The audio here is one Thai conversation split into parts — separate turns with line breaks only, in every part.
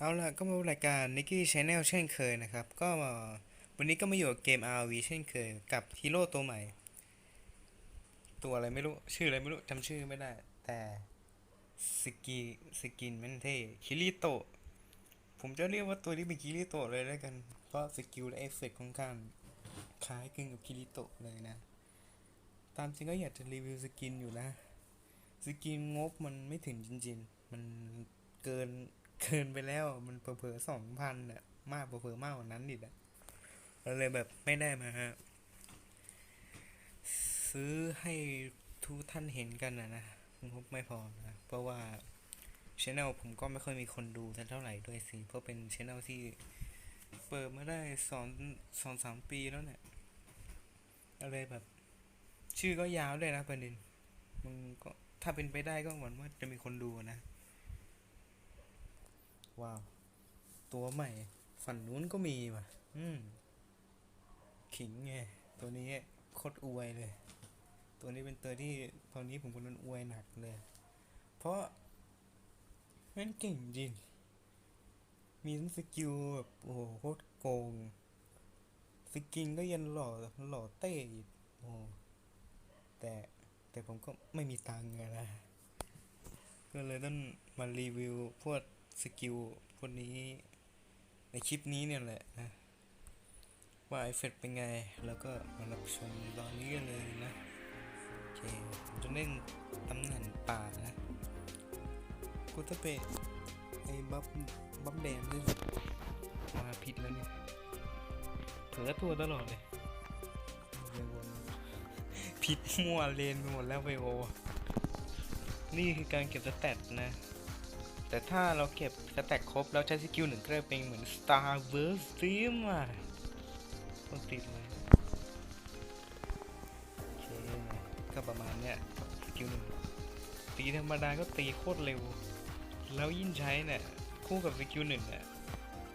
เอาล่ะก็มาพบรายการ Nicky Channel เช่นเคยนะครับ ก็วันนี้ก็มาอยู่กับเกม RV เช่นเคย กับฮีโร่ตัวใหม่ ตัวอะไรไม่รู้ ชื่ออะไรไม่รู้จำชื่อไม่ได้ แต่สกีสกินมันเท่คิริโตะผมจะเรียกว่าตัวนี้เป็นคิริโตะเลยแล้วกัน เพราะสกิลและเอฟเฟกต์ค่อนข้างคล้ายคลึงกับคิริโตะเลยนะ ตามจริงก็อยากจะรีวิวสกินอยู่นะ สกินงบมันไม่ถึงจริง ๆ มันเกิน เกินไปแล้วมันเผลอสองพันอะ มากเผลอมากกว่านั้นอีกอะเราเลยแบบไม่ได้มาฮะ ซื้อให้ทุกท่านเห็นกันนะนะงบไม่พอนะ เพราะว่าช anel ผมก็ไม่ค่อยมีคนดูเท่าไหร่ด้วยสิ เพราะเป็นช anel ที่เปิดมาได้สองสองสามปีแล้วเนี่ยอะไรแบบ ชื่อก็ยาวด้วยนะประเด็นมันก็ถ้าเป็นไปได้ก็หวังว่าจะมีคนดูนะ ว้าว ตัวใหม่ ฝั่งนู้นก็มีว่ะ อืม ขิงไง ตัวนี้โคตรอวยเลย ตัวนี้เป็นตัวที่ตอนนี้ผมกำลังอวยหนักเลย เพราะม่งเก่งจริง มีทั้งสกิลแบบโอ้โหโคตรโกง สกินก็ยันหล่อหล่อเต้อีกโอ้แต่แต่ผมก็ไม่มีตังค์ไงนะ ก็เลยต้องมารีวิวพวก สกิลพวกนี้ในคลิปนี้เนี่ยแหละนะว่าไอเฟกเป็นไง แล้วก็มารับชมตอนนี้กันเลยนะโอเคผมจะเล่นตำแหน่งป่านะกูจะไปไอ้บัฟบัฟแดงด้วยมาผิดแล้วเนี่ยเผลอตัวตลอดเลยเดี๋ยววนผิดมั่วเลนไปหมดแล้วไวโอ นี่คือการเก็บสแตทนะ แต่ถ้าเราเก็บสแต็กครบแล้วใช้สกิลหนึ่งก็จะเป็นเหมือน Star Burst Stream อะต้องติดเลยโอเคก็ประมาณเนี้ยสกิลหนึ่งตีธรรมดาก็ตีโคตรเร็ว แล้วยิ่งใช้เนี่ย คู่กับสกิลหนึ่งเนี่ย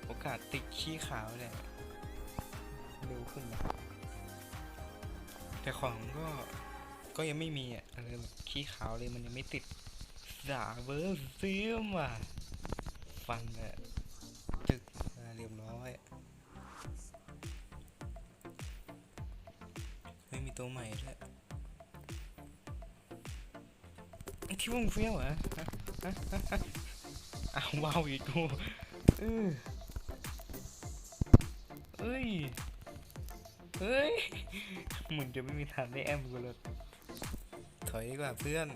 โอกาสติดขี้ขาวเนี่ยเร็วขึ้นนะแต่ของก็ก็ยังไม่มีอะอะไรแบบขี้ขาวเลยมันยังไม่ติด สาเบอร์ซีมอะฟันอะตึกอ่าเรียบร้อยไม่มีตัวใหม่ด้วยคิดว่ามึงเฟี้ยวเหรอฮะฮะฮะฮะอ้าวว้าวอีกกูเออเอ้ย เฮ้ย มึงจะไม่มีทางได้แอมกูเลยถอยดีกว่าเพื่อน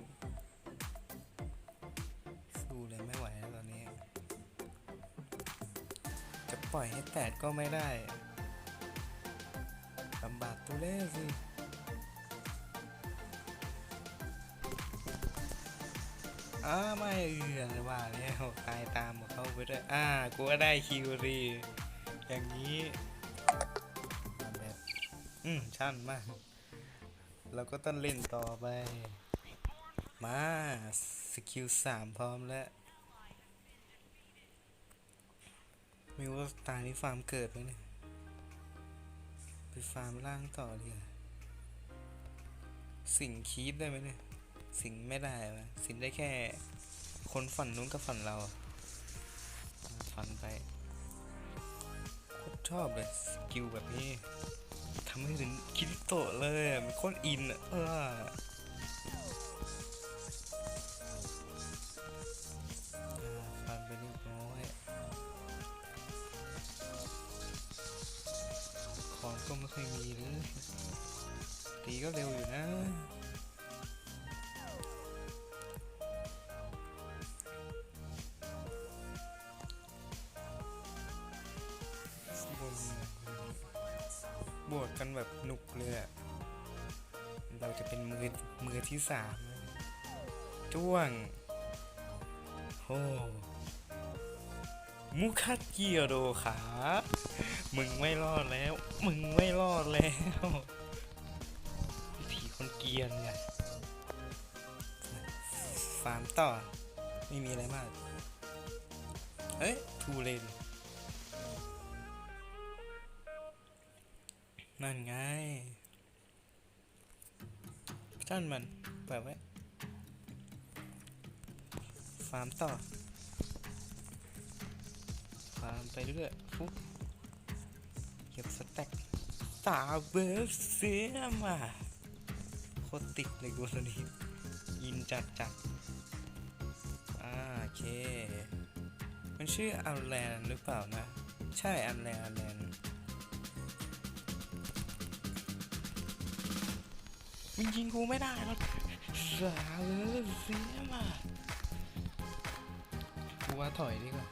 ล่อยให้แตกก็ไม่ได้ลำบากตัวเล่สิอ้าไม่เอือนว่าแล้วตายตามเขาไปด้วยอ่ากูก็ได้คิวรีอย่างนี้แบบอืมช่างมากเราก็ต้องเล่นต่อไป มา สกิลสามพร้อมแล้ว ไม่ว่าตานี้ฟาร์มเกิดไหมเนี่ย ไปฟาร์มล่างต่อดีกว่าสิงคีดได้ไหมเนี่ย สิงไม่ได้วะสิงได้แค่ คนฝั่งนู้นกับฝั่งเราอะฟันไปโคตรชอบเลยสกิลแบบนี้ทำให้ถึงคิริโตะเลยมันโคตรอินอะ ค่อยมีเลยตีก็เร็วอยู่นะบนบวกกันแบบหนุกเลยอะเราจะเป็นมือมือที่สามนะจ้วงโอ้มุคัดเกียโดขา มึงไม่รอดแล้ว มึงไม่รอดแล้ววิธีคนเกียนไงฟาร์มต่อ ไม่มีอะไรมาก เอ้ยทูเลนนั่นไงท่านมันเปิดไว้ ฟาร์มต่อามไปเรื่อยฟุ๊บ ก็บสแต็กสาเบอร์เซียมาโคตรติดเลยกูตัวนี้ยินจัดจัดอ่าโอเค มันชื่ออัลแลนหรือเปล่านะ ใช่อัลแลนอัลแลนมันยิงกูไม่ได้หรอกสาเบอร์เซียมากูว่าถอยดีกว่า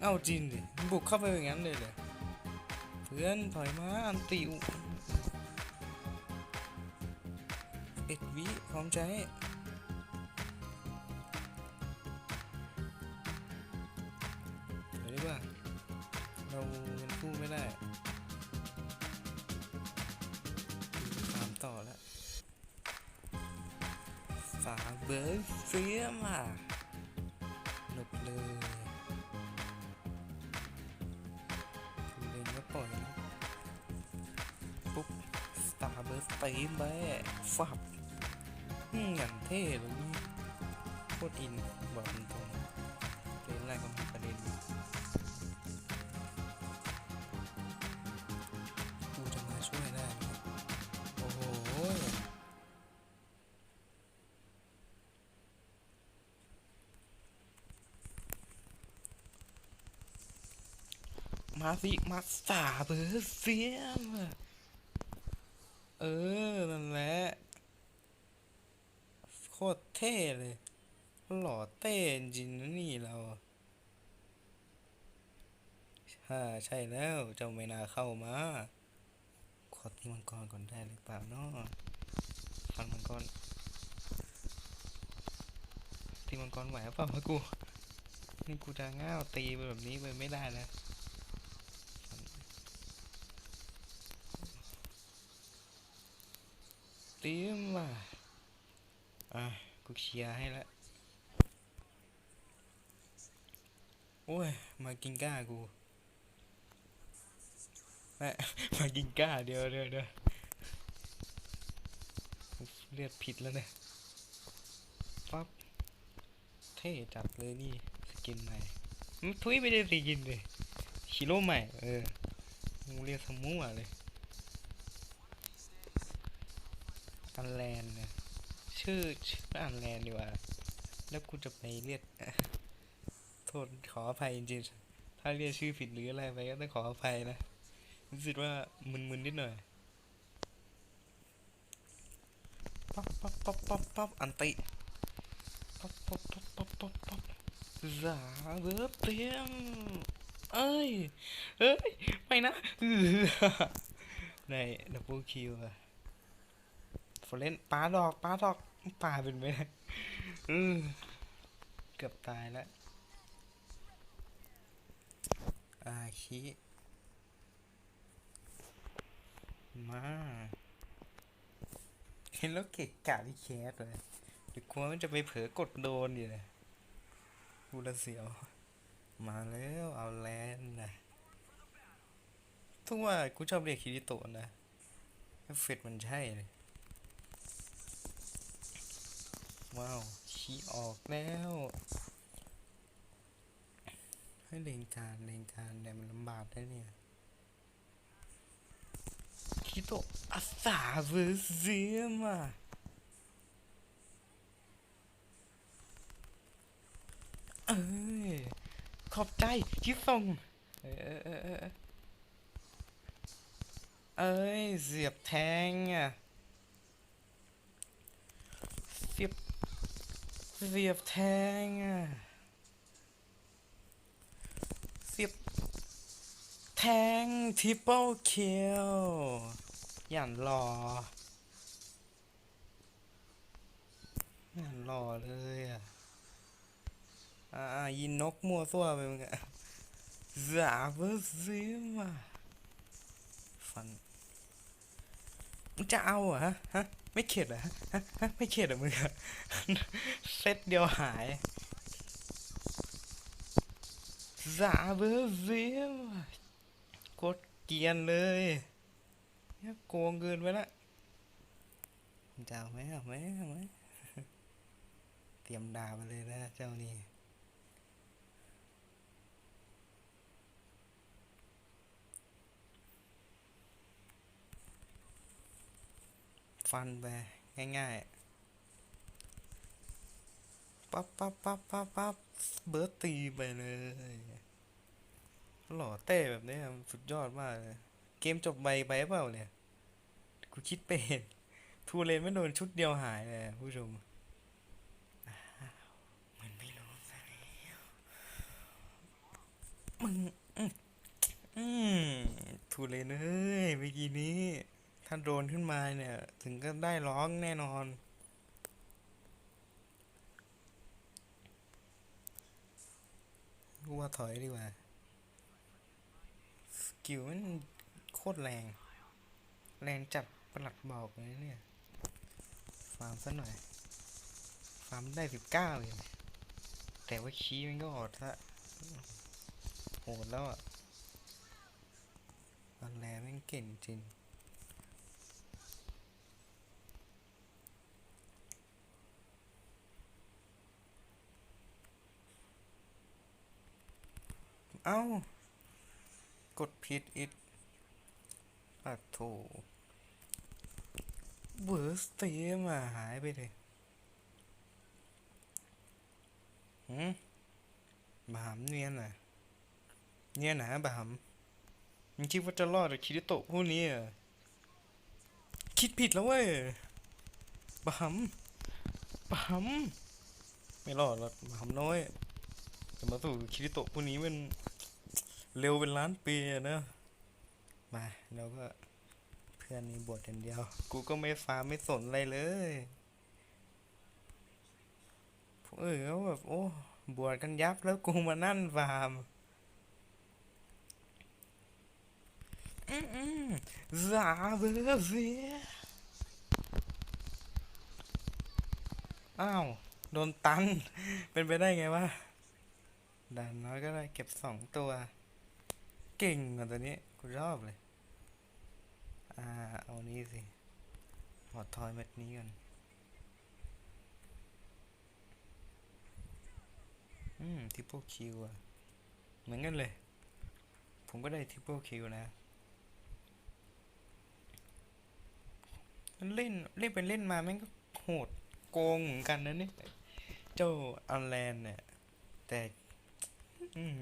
เอาจริงดิบุกเข้าไปอย่างนั้นเลยเลย พื่อนถอยมาอันติวเอ็ดวิพร้อมใจถอยดีกว่าเรายังสู้ไม่ได้ตามต่อแล้วฝาเบิร์เฟียมา ร์เบิร์สตีมไปฟับอืมอย่างเท่เลยนี่โคตรอินบอกตรงเล่นแรก็มีประเด็นกูจะมาช่วยได้ โอ้โหมาสิมาสาเบอร์เซียม อะเออนั่นแหละ โคตรเท่เลย หล่อเต้จริงนะนี่เราฮ่าใช่แล้ว เจ้าไม่น่าเข้ามา ขอตีมังกรก่อนได้หรือเปล่าเนาะฟันมังกรตีมังกรไหวหรือเปล่าวะกูนี่กูจะง่าวตีไปแบบนี้ไปไม่ได้นะ ตรีมว่ะอะกูเคลียร์ให้แล้วโอ้ย มากินก้ากูแม่มากินก้าเดียวเดียวเดียวเลือดผิดแล้วเนี่ยปั๊บเท่จัดเลยนี่สกินใหม่ทุยไม่ได้สกินเลยฮีโร่ใหม่ เออมึงเรียกสมั่วเลย อันแลนเนี่ยชื่อชื่ออันแลนดีกว่า แล้วกูจะไปเรียกโทษขออภัยจริงๆถ้าเรียกชื่อผิดหรืออะไรไปก็ต้องขออภัยนะรู้สึกว่ามึนๆนิดหน่อยป๊อปป๊อปป๊อปป๊อปป๊อปอันติป๊อปป๊อปป๊อปป๊อปป๊อปป๊อปสาเบิร์เตรียมเอ้ยเอ้ยไม่นะในดับเบิลคิวอะ ฟอร์เรนปลาดอกปลาดอกปลาเป็นไปได้เออเกือบตายแล้วอาคิมาเห็นแล้วเกะกะที่แคสเลยเดี๋ยวกลัวมันจะไปเผลอกดโดนอยู่เลยกูละเสียว มาแล้วเอาแลนด์นะทุกว่ากูชอบเรียกคิริโตะนะเอฟเฟกมันใช่เลย ว้าวชี้ออกแล้วให้เลงการเลงการเนี่มันลำบากได้เนี่ยคิโตะอาสาเวอร์เซียมอะเอ้ยขอบใจที่ส่งเออเออเออเออเอ้ยเสียบแทงอะ เสียบ เสียบแทงอะ เสียบแทงทิปเปิลคิลอย่างหล่ออย่างหล่อเลยอะอ่าอ่ายินนกมัวซั่วไปมึงอะสาบซิมาฟัน มึงจะเอาเหรอฮะฮะไม่เข็ดเหรอฮะฮะไม่เข็ดเหรอมึงอะเซตเดียวหายสาเบอร์เซียมโคตรเกียนเลยเนี่ยโกงเกินไปละจะเอาไหมเอาไหมเอาไหมเตรียมด่าไปเลยนะเจ้านี่ ฟันไปง่ายๆ ปั๊บปั๊บปั๊บปั๊บปั๊บเบิร์ตตีไปเลยหล่อเต้แบบนี้สุดยอดมากเลย เกมจบไวไปเปล่าเนี่ย กูคิดเป็น ทูเลนไม่โดนชุดเดียวหายเลยผู้ชมมันไม่รู้ซะแล้วมึงอืมอืมทูเลนเอ้ยเมื่อกี้นี้ ถ้าโดนขึ้นมาเนี่ย ถึงก็ได้ร้องแน่นอน กูว่าถอยดีกว่า สกิลมันโคตรแรง แรงจัดประหลัดบอกเลยเนี่ย ฟาร์มซะหน่อย ฟาร์มได้สิบเก้าเลยแต่ว่าคีมันก็อดซะโหดแล้วอะอันแรแม่งเก่งจริง เอ้า กดผิดอีกปัดโถเบอร์สเตมอะหายไปเลยหืมบามเนียนอะ เนียนนะบามมึงคิดว่าจะรอดจากคิริโตะพวกนี้อะ คิดผิดแล้วเว้ยบามบามไม่รอดหรอกบามน้อย จะมาสู่คิริโตะพวกนี้มัน เร็วเป็นล้านปีอะนะมาแล้วก็เพื่อนนี่บวชอย่างเดียว กูก็ไม่ฟาร์มไม่สนอะไรเลยพวกเออก็แบบโอ้บวชกันยับแล้วกูมานั่นฟาร์มอืมอืมซาเบอเซียอ้าว โดนตัน เป็นไปได้ไงวะด่านน้อยก็ได้เก็บสองตัว เก่งอะตัวนี้กูชอบเลย อ่า เอานี้สิหอดทอยเม็ดนี้กันอืมทิปเปิลคิวอะ เหมือนกันเลย ผมก็ได้ทิปเปิลคิวนะมันเล่นเล่นไปเล่นมาแม่งก็โหดโกงเหมือนกันนะเนี่ยเจ้าอันแลนเนี่ย แต่ อืม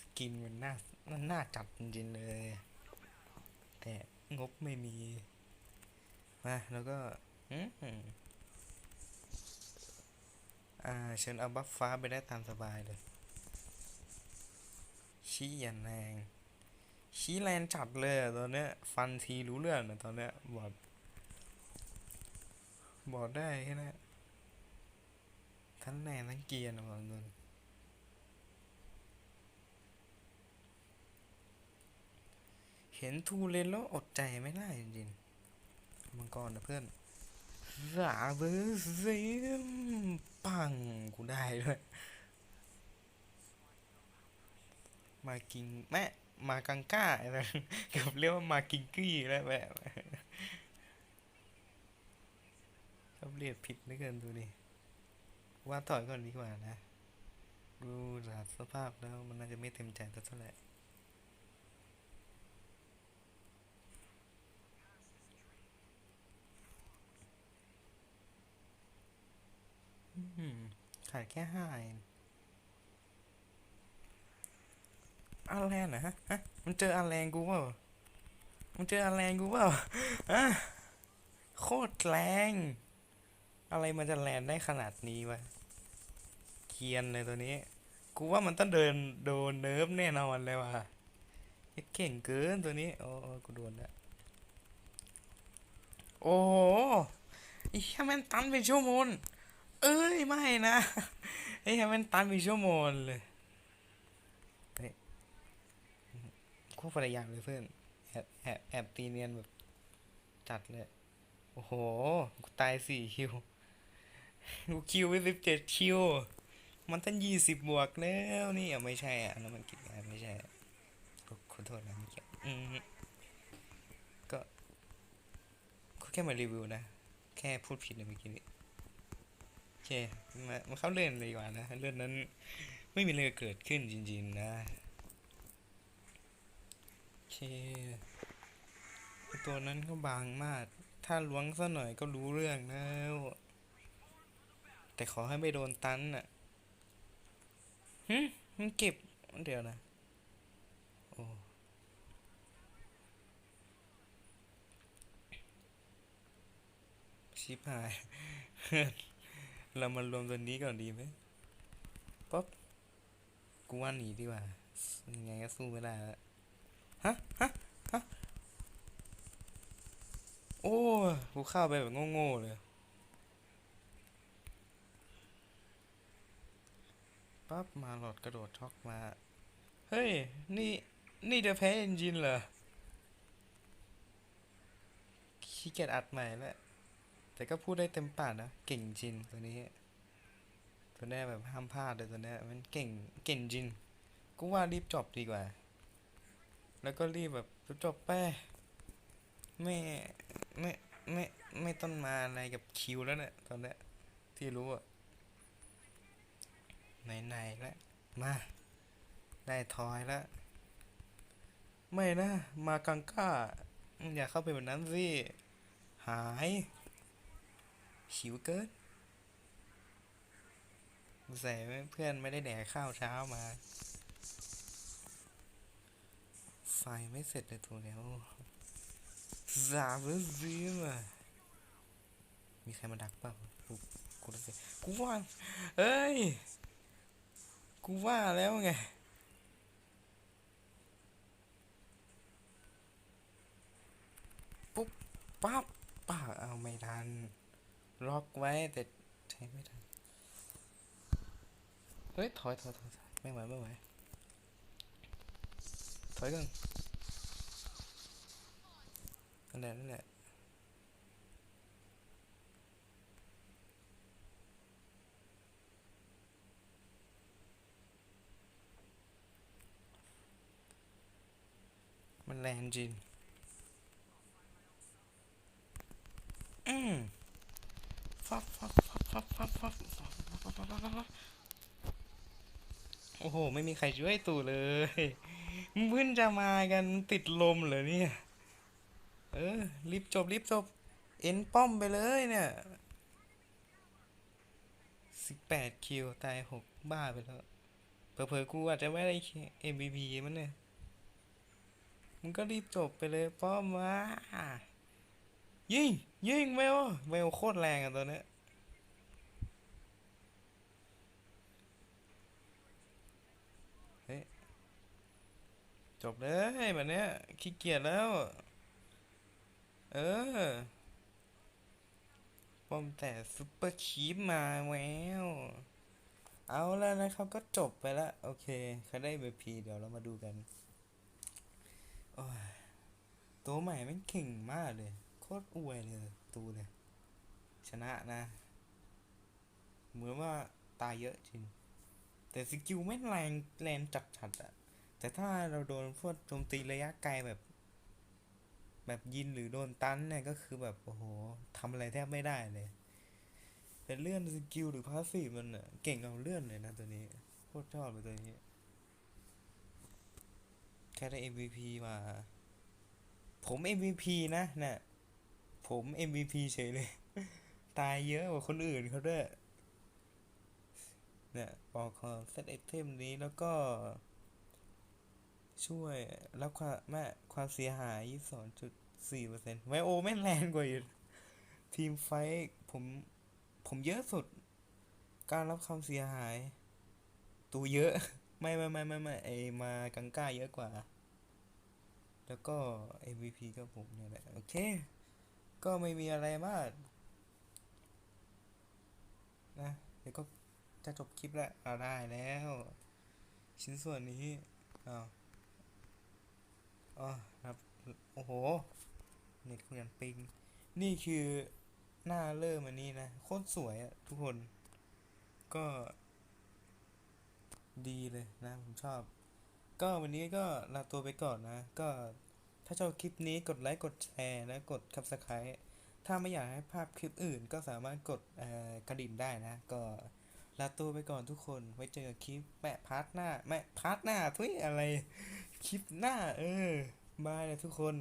สกินมันน่า มันน่าจัดจริงๆเลย แต่งบไม่มี มาแล้วก็อืมอ่าเชิญเอาบัฟฟ้าไปได้ตามสบายเลย ชี้ยันแรงชี้แรงจัดเลยตอนเนี้ย ฟันทีรู้เรื่องนะตอนเนี้ยบอดบอดได้แค่นั้นทั้งแรงทั้งเกียร์นะบอกเลย เห็นทูเลนแล้วอดใจไม่ได้จริงๆมังกรนะเพื่อนสาเบอร์ซิมปังกูได้ด้วยมากิงแม่มากังก้าอะไรเกือบเรียกว่ามากิงกี้แล้วแม่ชอบเรียกผิดเหลือเกินดูดิว่าถอยก่อนดีกว่านะ ดูสภาพแล้วมันน่าจะไม่เต็มใจสักเท่าไหร่ อืม ขาดแค่ห้าเองอาแลนนะฮะฮะมันเจออาแลนกูเปล่ามันเจออาแลนกูเปล่าฮะโคตรแรง อะไรมันจะแลนได้ขนาดนี้วะเกียนเลยตัวนี้ กูว่ามันต้องเดินโดนเนิร์ฟแน่นอนเลยว่ะเก่งเกินตัวนี้ โอ้โอ้กูโดนแล้วโอ้โหอ้แค่แม่นตันเป็นชั่วโมง เอ้ย ไม่นะไอ้แค่แม่นตันเป็นชั่วโมงเลยคู่ภรรยาเลยเพื่อนแอบแอบแอบตีเนียนแบบ จัดเลย โอ้โห กูตายสี่คิว กูคิวไปสิบเจ็ดคิว มันตั้งยี่สิบบวกแล้วนี่อะไม่ใช่อะอันนั้นมันกินงานไม่ใช่ขอโทษนะเมื่อกี้อืมก็ก็แค่มารีวิวนะ แค่พูดผิดในเมื่อกี้นี้ คมามาเข้าเรื่องเลยดีกว่านะ เรื่องนั้นไม่มีอะไรเกิดขึ้นจริงๆนะโอเค ตัวนั้นก็บางมาก ถ้าล้วงซะหน่อยก็รู้เรื่องแล้ว แต่ขอให้ไม่โดนตันน่ะหึมันเก็บเดี๋ยวนะ โอ้ชิบหาย เรามารวมตัวนี้ก่อนดีไหมป๊อปกูว่าหนีดีกว่ายังไงก็สู้ไม่ได้แล้วฮะฮะฮะโอ้กูเข้าไปแบบโง่ๆเลยปั๊บมาหลอดกระโดดช็อกมา เฮ้ย นี่ นี่จะแพ้เอนจินเหรอขี้เกียจอัดใหม่แล้ว แต่ก็พูดได้เต็มปากนะ เก่งจริงตัวนี้ ตัวแน่แบบห้ามพลาดเลยตัวนี้มันเก่งเก่งจริงกูว่ารีบจบดีกว่า แล้วก็รีบแบบจบไปไม่ไม่ไม่ไม่ต้องมาอะไรกับคิวแล้วเนี่ยตอนนี้ที่รู้อะไหนๆแล้วมา ได้ทอยแล้วไม่นะ มากังก้า อย่าเข้าไปแบบนั้นสิ หาย หิวเกินใส่เพื่อนไม่ได้แดกข้าวเช้ามา ไฟไม่เสร็จเลยตัวแล้วสามซีมามีใครมาดักเปล่ากูกูรู้สึกกูว่าเอ้ย กูว่าแล้วไงปุ๊บปั๊บป้าเอาไม่ทัน ล็อกไว้แต่ใช้ไม่ทันเฮ้ยถอยถอยถอยถอยไม่ไหวไม่ไหวถอยก่อนนั่นแหละนั่นแหละมันแรงจริงอืม โอ้โห ไม่มีใครช่วยตู่เลยเพื่อนจะมากันติดลมเหรอเนี่ย เออ รีบจบรีบจบ เอ็นป้อมไปเลยเนี่ยสิบแปดคิว ตายหกบ้าไปแล้วเผลอๆกูอาจจะไม่ได้ MVP มันเนี่ย มึงก็รีบจบไปเลยป้อมว่า ยิงยิงเวลเวลโคตรแรงอะตัวเนี้ยจบเลยแบบเนี้ยขี้เกียจแล้ว เออปอมแต่ซุปเปอร์คีปมาแววเอาแล้วนะครับก็จบไปแล้วโอเคใครได้ MVP เดี๋ยวเรามาดูกันโอ้ยตัวใหม่แม่งเก่งมากเลย ตรอวยเลยตูเนี่ยชนะนะ เหมือนว่าตายเยอะจริง แต่สกิลไม่แรงแรงจัดจัดอะแต่ถ้าเราโดนพวกโจมตีระยะไกลแบบ แบบยินหรือโดนตันเนี่ยก็คือแบบโอ้โหทำอะไรแทบไม่ได้เลย แต่เลื่อนสกิลหรือพาสซีฟมันอะเก่งเอาเลื่อนเลยนะตัวนี้โคตรชอบเลยตัวนี้ แค่ได้ MVP มา ผม MVP นะเนี่ย ผม MVP เฉยเลย ตายเยอะกว่าคนอื่นเขาด้วยเนี่ยบอกขอเซตไอเทมนี้แล้วก็ ช่วยรับความแม่ความเสียหาย 22.4%ไวโอแม่งแรงกว่าอีกทีมไฟผม ผมเยอะสุด การรับความเสียหาย ตูเยอะ ไม่ไม่ไม่ไม่ไม่ไอมากังก้าเยอะกว่า แล้วก็ MVP ก็ผมเนี่ยแหละ โอเค ก็ไม่มีอะไรมากนะเดี๋ยวก็จะจบคลิปแล้วเอาได้แล้ว ชิ้นส่วนนี้อ้าวอ๋อครับโอ้โหเน็ตคุณยันปิง นี่คือหน้าเริ่มอันนี้นะโคตรสวยอะทุกคน ก็ ดีเลยนะ ผมชอบ ก็วันนี้ก็ลาตัวไปก่อนนะ ก็ ถ้าชอบคลิปนี้กดไลค์กดแชร์และกด subscribe ถ้าไม่อยากให้ภาพคลิปอื่นก็สามารถกดกระดิ่งได้นะ ก็ลาตัวไปก่อนทุกคนไว้เจอกับคลิปแมะพาร์ทหน้าแม่พาร์ทหน้าทุยอะไร คลิปหน้า เออบายเลยทุกคน